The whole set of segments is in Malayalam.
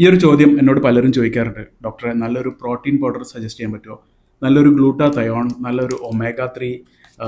ഈ ഒരു ചോദ്യം എന്നോട് പലരും ചോദിക്കാറുണ്ട്. ഡോക്ടറെ നല്ലൊരു പ്രോട്ടീൻ പൗഡർ സജസ്റ്റ് ചെയ്യാൻ പറ്റുമോ? നല്ലൊരു ഗ്ലൂട്ടാതയോൺ നല്ലൊരു ഒമേഗ ത്രീ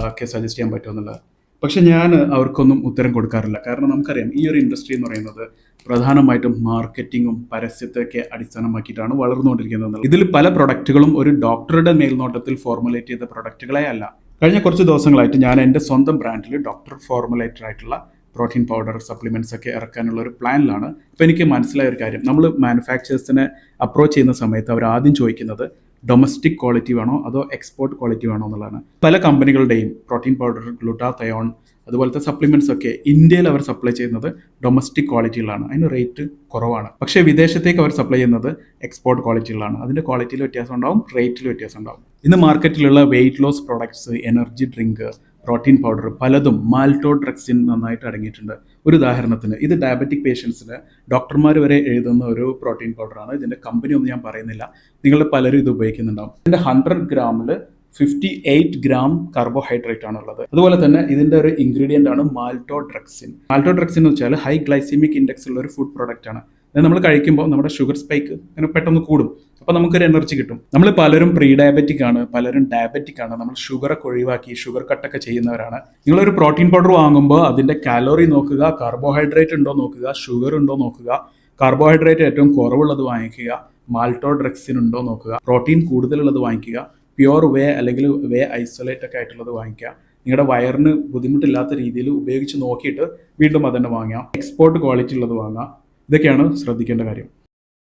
ഒക്കെ സജസ്റ്റ് ചെയ്യാൻ പറ്റുമോ എന്നുള്ളത്. പക്ഷെ ഞാൻ അവർക്കൊന്നും ഉത്തരം കൊടുക്കാറില്ല. കാരണം നമുക്കറിയാം ഈ ഒരു ഇൻഡസ്ട്രി എന്ന് പറയുന്നത് പ്രധാനമായിട്ടും മാർക്കറ്റിങ്ങും പരസ്യത്തെയൊക്കെ അടിസ്ഥാനമാക്കിയിട്ടാണ് വളർന്നുകൊണ്ടിരിക്കുന്നത്. ഇതിൽ പല പ്രൊഡക്റ്റുകളും ഒരു ഡോക്ടറുടെ മേൽനോട്ടത്തിൽ ഫോർമുലേറ്റ് ചെയ്ത പ്രൊഡക്റ്റുകളെ അല്ല. കഴിഞ്ഞ കുറച്ച് ദിവസങ്ങളായിട്ട് ഞാൻ എന്റെ സ്വന്തം ബ്രാൻഡിൽ ഡോക്ടർ ഫോർമുലേറ്റഡ് ആയിട്ടുള്ള പ്രോട്ടീൻ പൗഡർ സപ്ലിമെന്റ്സ് ഒക്കെ ഇറക്കാനുള്ള ഒരു പ്ലാനിലാണ്. അപ്പോൾ എനിക്ക് മനസ്സിലായ ഒരു കാര്യം. നമ്മൾ മാനുഫാക്ചേഴ്സിനെ അപ്രോച്ച് ചെയ്യുന്ന സമയത്ത് അവർ ആദ്യം ചോദിക്കുന്നത് ഡൊമസ്റ്റിക് ക്വാളിറ്റി വേണോ? അതോ എക്സ്പോർട്ട് ക്വാളിറ്റി വേണോ? എന്നുള്ളതാണ്. പല കമ്പനികളുടെയും പ്രോട്ടീൻ പൗഡർ ഗ്ലൂട്ടാതയോൺ അതുപോലത്തെ സപ്ലിമെന്റ്സ് ഒക്കെ ഇന്ത്യയിൽ അവർ സപ്ലൈ ചെയ്യുന്നത് ഡൊമസ്റ്റിക് ക്വാളിറ്റികളാണ് അതിന് റേറ്റ് കുറവാണ്. പക്ഷേ വിദേശത്തേക്ക് അവർ സപ്ലൈ ചെയ്യുന്നത് എക്സ്പോർട്ട് ക്വാളിറ്റികളാണ് അതിന്റെ ക്വാളിറ്റിയിൽ വ്യത്യാസം ഉണ്ടാവും റേറ്റിൽ വ്യത്യാസം ഉണ്ടാവും. ഇന്ന് മാർക്കറ്റിലുള്ള weight loss products energy drink protein powder പലതും മാൽട്ടോ ഡ്രഗ്സിൻ നന്നായിട്ട് അടങ്ങിയിട്ടുണ്ട്. ഒരു ഉദാഹരണത്തിന് ഇത് ഡയബറ്റിക് പേഷ്യൻസിന് ഡോക്ടർമാർ വരെ എഴുതുന്ന ഒരു പ്രോട്ടീൻ പൗഡറാണ് ഇതിന്റെ കമ്പനി ഒന്നും ഞാൻ പറയുന്നില്ല. നിങ്ങൾ പലരും ഇത് ഉപയോഗിക്കുന്നുണ്ടാവും. ഇതിന്റെ ഹൺഡ്രഡ് ഗ്രാമിൽ ഫിഫ്റ്റി എയ്റ്റ് ഗ്രാം കാർബോഹൈഡ്രേറ്റ് ആണുള്ളത്. അതുപോലെ തന്നെ ഇതിന്റെ ഒരു ഇൻഗ്രീഡിയന്റ് ആണ് മാൾട്ടോ ഡ്രഗ്സിൻ മാൾട്ടോ ഡ്രഗ്സിൻ എന്ന് വെച്ചാൽ ഹൈ ഗ്ലൈസിമിക് ഇൻഡെക്സ് ഉള്ള ഒരു ഫുഡ് പ്രോഡക്റ്റ് ആണ്. അത് നമ്മൾ കഴിക്കുമ്പോൾ നമ്മുടെ ഷുഗർ സ്പൈക്ക് അങ്ങനെ പെട്ടെന്ന് കൂടും. അപ്പോൾ നമുക്കൊരു എനർജി കിട്ടും. നമ്മൾ പലരും പ്രീ ഡയബറ്റിക് ആണ് പലരും ഡയബറ്റിക് ആണ്. നമ്മൾ ഷുഗറൊക്കെ ഒഴിവാക്കി ഷുഗർ കട്ടൊക്കെ ചെയ്യുന്നവരാണ്. നിങ്ങളൊരു പ്രോട്ടീൻ പൗഡർ വാങ്ങുമ്പോൾ അതിന്റെ കാലോറി നോക്കുക കാർബോഹൈഡ്രേറ്റ് ഉണ്ടോ നോക്കുക ഷുഗർ ഉണ്ടോ നോക്കുക കാർബോഹൈഡ്രേറ്റ് ഏറ്റവും കുറവുള്ളത് വാങ്ങിക്കുക മാൾട്ടോഡ്രക്സിൻ ഉണ്ടോ നോക്കുക പ്രോട്ടീൻ കൂടുതലുള്ളത് വാങ്ങിക്കുക പ്യുവർ വേ അല്ലെങ്കിൽ വേ ഐസൊലേറ്റ് ഒക്കെ ആയിട്ടുള്ളത് വാങ്ങിക്കുക നിങ്ങളുടെ വയറിന് ബുദ്ധിമുട്ടില്ലാത്ത രീതിയിൽ ഉപയോഗിച്ച് നോക്കിയിട്ട് വീണ്ടും അതന്നെ വാങ്ങാം എക്സ്പോർട്ട് ക്വാളിറ്റി ഉള്ളത് വാങ്ങാം. ഇതൊക്കെയാണ് ശ്രദ്ധിക്കേണ്ട കാര്യം.